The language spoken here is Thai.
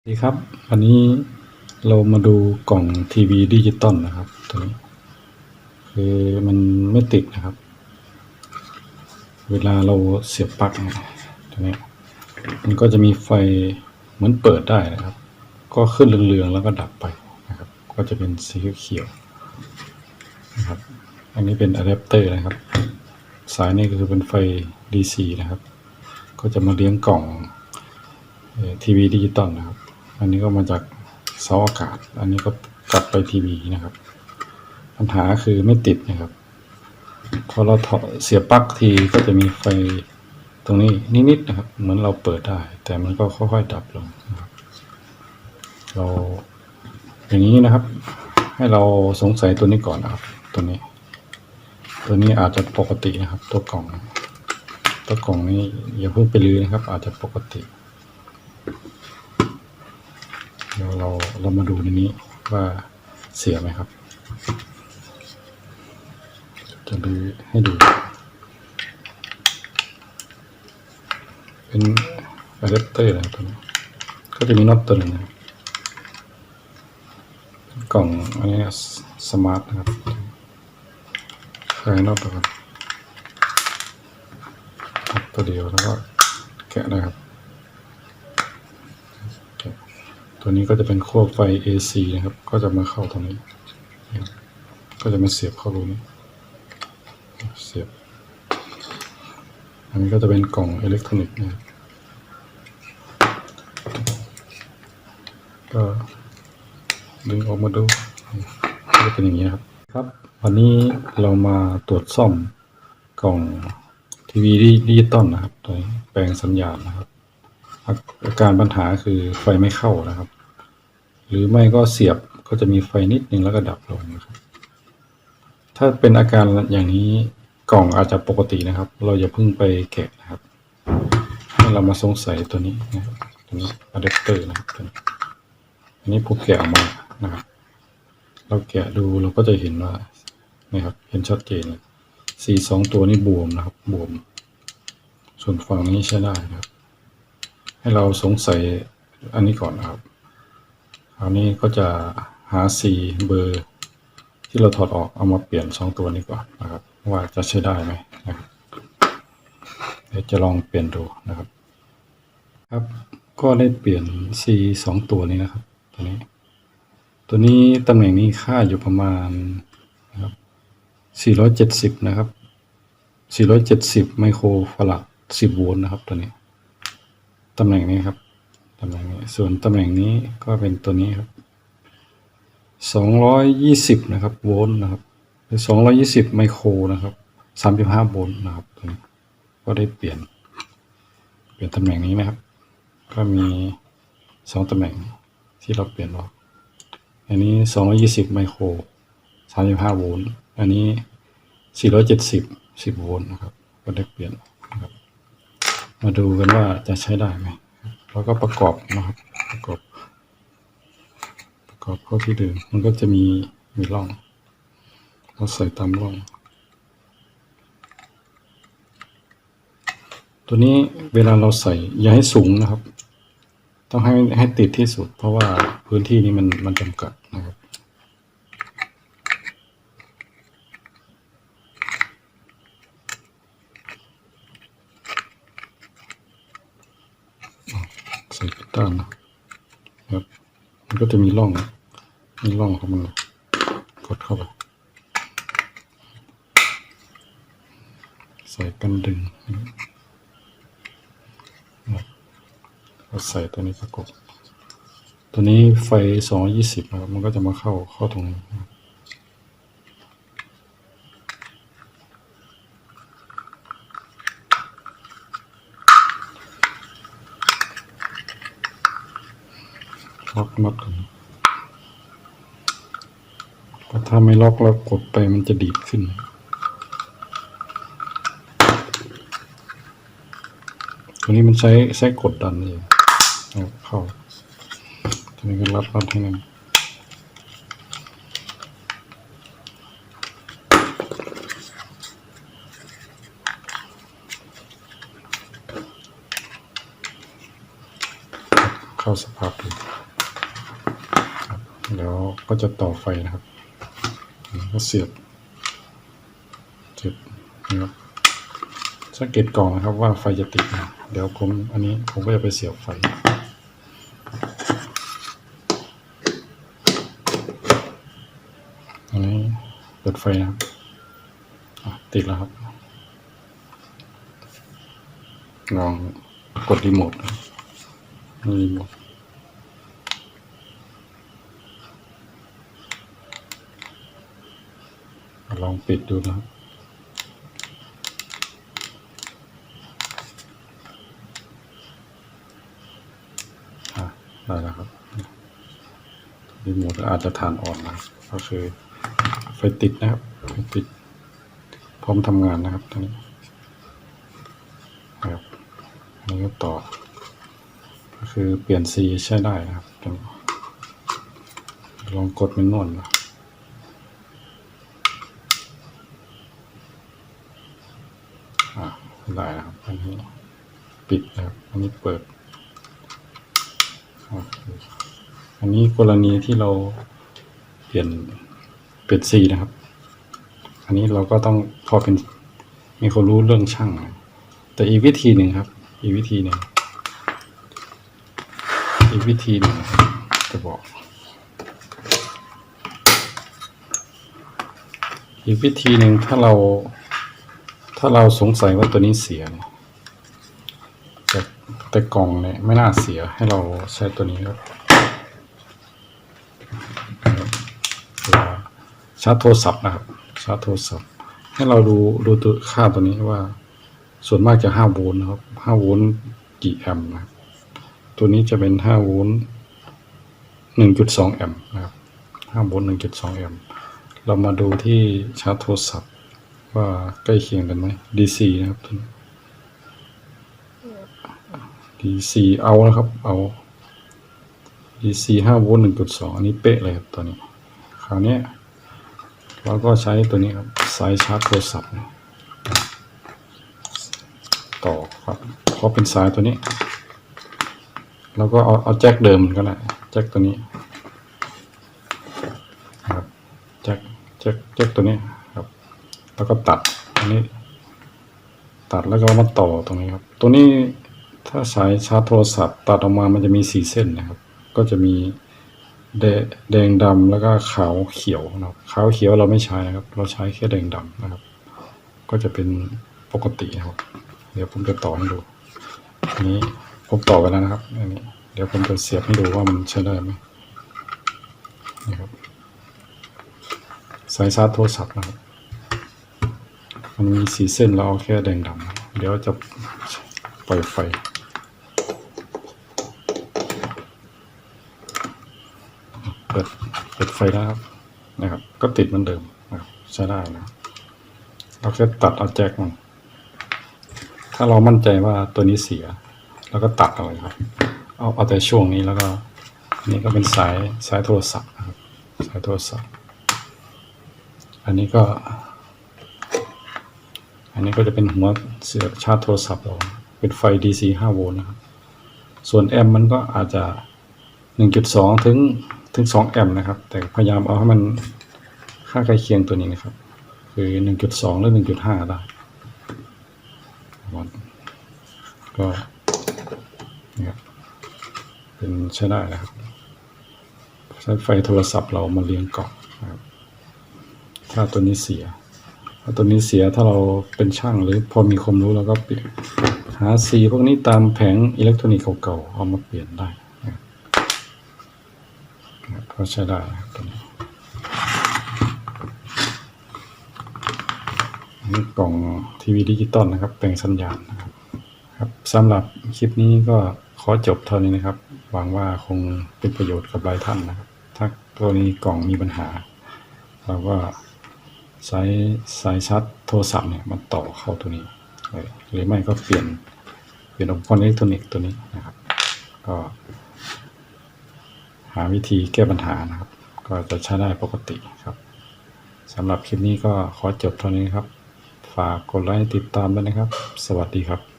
สวัสดีครับ วันนี้เรามาดูกล่องทีวีดิจิตอลนะครับตัวนี้คือมันไม่ติดนะครับ เวลาเราเสียบปลั๊กตัวนี้ มันก็จะมีไฟเหมือนเปิดได้นะครับ ก็ขึ้นเหลืองๆแล้วก็ดับไปนะครับ ก็จะเป็นสีเขียวนะครับ อันนี้เป็นอะแดปเตอร์นะครับ สายนี้ก็คือเป็นไฟ DC นะครับ ก็จะมาเลี้ยงกล่องทีวีดิจิตอลนะครับ อันนี้ก็มาจากเสาอากาศ อันนี้ก็กลับไปทีวีนะครับ ปัญหาคือไม่ติดนะครับพอเราเสียปลั๊กทีก็จะมีไฟตรงนี้นิดๆนะครับ เหมือนเราเปิดได้ แต่มันก็ค่อยๆดับลงนะครับ เราอย่างนี้นะครับ ให้เราสงสัยตัวนี้ก่อนนะครับ ตัวนี้ ตัวนี้อาจจะปกตินะครับ ตัวกล่อง ตัวกล่องนี้อย่าเพิ่งไปลือนะครับ อาจจะปกติ เราเรามาดูในนี้ว่าเสียไหมครับ จะดูให้ดู เป็นอะแดปเตอร์นะครับตัวนี้ก็จะมีน็อตตัวหนึ่งนะกล่องอันนี้สมาร์ทนะครับคลายน็อตตัวก่อนตัวเดียวแล้วก็แกะได้ครับ ตัวนี้ก็จะเป็นขั้วไฟ AC นะครับ ก็จะมาเข้าตรงนี้ ก็จะมาเสียบเข้ารูนี้ เสียบ อันนี้ก็จะเป็นกล่องอิเล็กทรอนิกส์นะครับ ก็ดึงออกมาดูก็จะเป็นอย่างนี้ครับ ครับ วันนี้เรามาตรวจซ่อมกล่องทีวีดิจิตอลนะครับตัวแปลงสัญญาณนะครับ อาการปัญหาคือไฟไม่เข้านะครับ หรือไม่ก็เสียบก็จะมีไฟนิดนึงแล้วก็ดับลงนะครับ ถ้าเป็นอาการอย่างนี้กล่องอาจจะปกตินะครับ เราอย่าเพิ่งไปแกะนะครับให้เรามาสงสัยตัวนี้นะครับตัวนี้อะแดปเตอร์นะครับตัวนี้อันนี้ผมแกะออกมานะครับ เราแกะดูเราก็จะเห็นว่านี่ครับ เห็นชัดเจนเลยสีสองตัวนี้บวมนะครับบวม ส่วนฝั่งนี้ใช้ได้นะครับ ให้เราสงสัยอันนี้ก่อนนะครับคราวนี้ก็จะหา C เบอร์ที่เราถอดออกเอามาเปลี่ยนสองตัวนี้ก่อนนะครับว่าจะใช้ได้ไหมนะครับเดี๋ยวจะลองเปลี่ยนดูนะครับ ครับก็ได้เปลี่ยน C สองตัวนี้นะครับ ตัวนี้ ตัวนี้ตำแหน่งนี้ค่าอยู่ประมาณนะครับ470 นะครับ 470 ไมโครฟาราด10 โวลต์นะครับตัวนี้ ตำแหน่งนี้ครับตำแหน่งนี้ส่วนตำแหน่งนี้ก็เป็นตัวนี้ครับสองร้อยยี่สิบนะครับโวลต์นะครับสองร้อยี่สิบไมโครนะครับสามสิบห้าโวลต์นะครับตัวนี้ก็ได้เปลี่ยน เปลี่ยนตำแหน่งนี้นะครับ ก็มีสองตำแหน่งที่เราเปลี่ยนออกอันนี้สองร้อยี่สิบไมโครสามสิบห้าโวลต์อันนี้สี่ร้อยเจ็ดสิบสิบโวลต์นะครับ ก็ได้เปลี่ยน มาดูกันว่าจะใช้ได้ไหมแล้วก็ประกอบนะครับ ประกอบ ประกอบเข้าที่เดิม มันก็จะมีมีร่องเราใส่ตามร่อง ตัวนี้เวลาเราใส่อย่าให้สูงนะครับ ต้องให้ให้ติดที่สุด เพราะว่าพื้นที่นี้มันมันจำกัดนะครับ ใส่ผิดด้านนะครับ มัน ก็จะมีร่องมีร่องของมันกดเข้าไปใส่กันดึงเราใส่ตัวนี้ประกบ ตัวนี้ไฟสองยี่สิบครับมันก็จะมาเข้าเข้าตรงนี้นะครับ ล็อกน็อตก่อนเพราะถ้าไม่ล็อกแล้วกดไปมันจะดีดขึ้น ตัวนี้มันใช้ใช้กดดันเองเอาเข้าตัวนี้ก็รัดรัดให้แน่นเข้าสภาพดูครับ แล้วก็จะต่อไฟนะครับก็เสียบเสียบนะครับสังเกตกล่องนะครับว่าไฟจะติดนะเดี๋ยวผมอันนี้ผมก็จะไปเสียบไฟอันนี้เปิดไฟนะครับติดแล้วครับลองกดรีโมทรีโมท องปิดดูนะครับได้แล้วครับรีโมทอาจจะทานอ่อนนะก็คือไฟติดนะครับไฟติด พร้อมทำงานนะครับตอนนี้ครับนี้ก็ต่อ ก็คือเปลี่ยนสีใช้ได้นะครับลองกดเป็นนวลนะอ่า ได้นะครับ อันนี้ปิดนะครับ อันนี้เปิด อันนี้กรณีที่เราเปลี่ยนเปลี่ยนสีนะครับ อันนี้เราก็ต้องพอเป็นมีคนรู้เรื่องช่างนะแต่อีกวิธีหนึ่งครับ อีกวิธีหนึ่งอีกวิธีหนึ่งจะบอก อีกวิธีหนึ่งถ้าเรา ถ้าเราสงสัยว่าตัวนี้เสียเนี่ยแต่แต่กล่องเนี่ยไม่น่าเสียให้เราใช้ตัวนี้ครับชาร์จโทรศัพท์นะครับชาร์จโทรศัพท์ ให้เราดูดูตัวค่าตัวนี้ว่า ส่วนมากจะ5โวลต์นะครับ5โวลต์กี่แอมป์นะตัวนี้จะเป็น5โวลต์1.2แอมป์นะครับ5โวลต์1.2แอมป์เรามาดูที่ชาร์จโทรศัพท์ ว่าใกล้เคียงกันไหม DC นะครับตัวนี้ DC เอานะครับ เอา DC 5โวลต์1.2อันนี้เป๊ะเลยครับตัวนี้ คราวนี้เราก็ใช้ตัวนี้ครับสายชาร์จโทรศัพท์ ต่อครับเพราะเป็นสายตัวนี้ แล้วก็เอาเอาแจ็คเดิมก็ได้แจ็คตัวนี้ครับแจ็คแจ็คแจ็คตัวนี้ แล้วก็ตัดอันนี้ ตัดแล้วก็มาต่อตรงนี้ครับ ตัวนี้ถ้าสายชาร์จโทรศัพท์ ตัดออกมามันจะมีสี่เส้นนะครับ ก็จะมีแดแดงดำแล้วก็ขาวเขียวนะครับขาวเขียวเราไม่ใช้นะครับ เราใช้แค่แดงดำนะครับ ก็จะเป็นปกตินะครับ เดี๋ยวผมจะต่อให้ดูอันนี้ผมต่อไปแล้วนะครับอันนี้เดี๋ยวผมจะเสียบให้ดูว่ามันใช้ได้ไหมนี่ครับสายชาร์จโทรศัพท์นะครับ มันมีสีเส้นเราเอาแค่แดงดำเดี๋ยวจะปล่อยไฟ เปิดเปิดไฟแล้วครับนะครับ ก็ติดเหมือนเดิมนะครับใช้ได้นะเราแค่ตัดเอาแจ็คมันถ้าเรามั่นใจว่าตัวนี้เสีย แล้วก็ตัดเอาเลยครับ เอาเอาแต่ช่วงนี้แล้วก็อันนี่ก็เป็นสายสายโทรศัพท์นะครับสายโทรศัพท์ อันนี้ก็ นนี้ก็จะเป็นหัวเสียบชาร์จโทรศัพท์เราเป็นไฟ DC 5 โวลต์นะครับ ส่วนแอมป์มันก็อาจจะ 1.2 ถึงถึง 2 แอมป์นะครับ แต่พยายามเอาให้มันค่าใกล้เคียงตัวนี้นะครับ คือ 1.2 หรือ 1.5 ได้ก็นี่ครับเป็นใช้ได้นะครับ ใช้ไฟโทรศัพท์เรามาเรียงกล่องนะครับ ถ้าตัวนี้เสีย ตัวนี้เสียถ้าเราเป็นช่างหรือพอมีความรู้เราก็เปลี่ยนหาสีพวกนี้ตามแผงอิเล็กทรอนิกส์เก่าๆเอามาเปลี่ยนได้นะครับนะครับก็ใช้ได้นะครับตัวนี้นนี้กล่องทีวีดิจิตอลนะครับแปลงสัญญาณนะครับครับสำหรับคลิปนี้ก็ขอจบเท่านี้นะครับ หวังว่าคงเป็นประโยชน์กับหลายท่านนะครับ ถ้ากรณีกล่องมีปัญหา เราก็ สายสายชาร์จโทรศัพท์เนี่ยมันต่อเข้าตัวนี้เลยหรือไม่ก็เปลี่ยนเปลี่ยนอุปกรณ์อิเล็กทรอนิกส์ตัวนี้นะครับ ก็หาวิธีแก้ปัญหานะครับ ก็จะใช้ได้ปกติครับสำหรับคลิปนี้ก็ขอจบเท่านี้ครับ ฝากกดไลค์ติดตามด้วยนะครับ สวัสดีครับ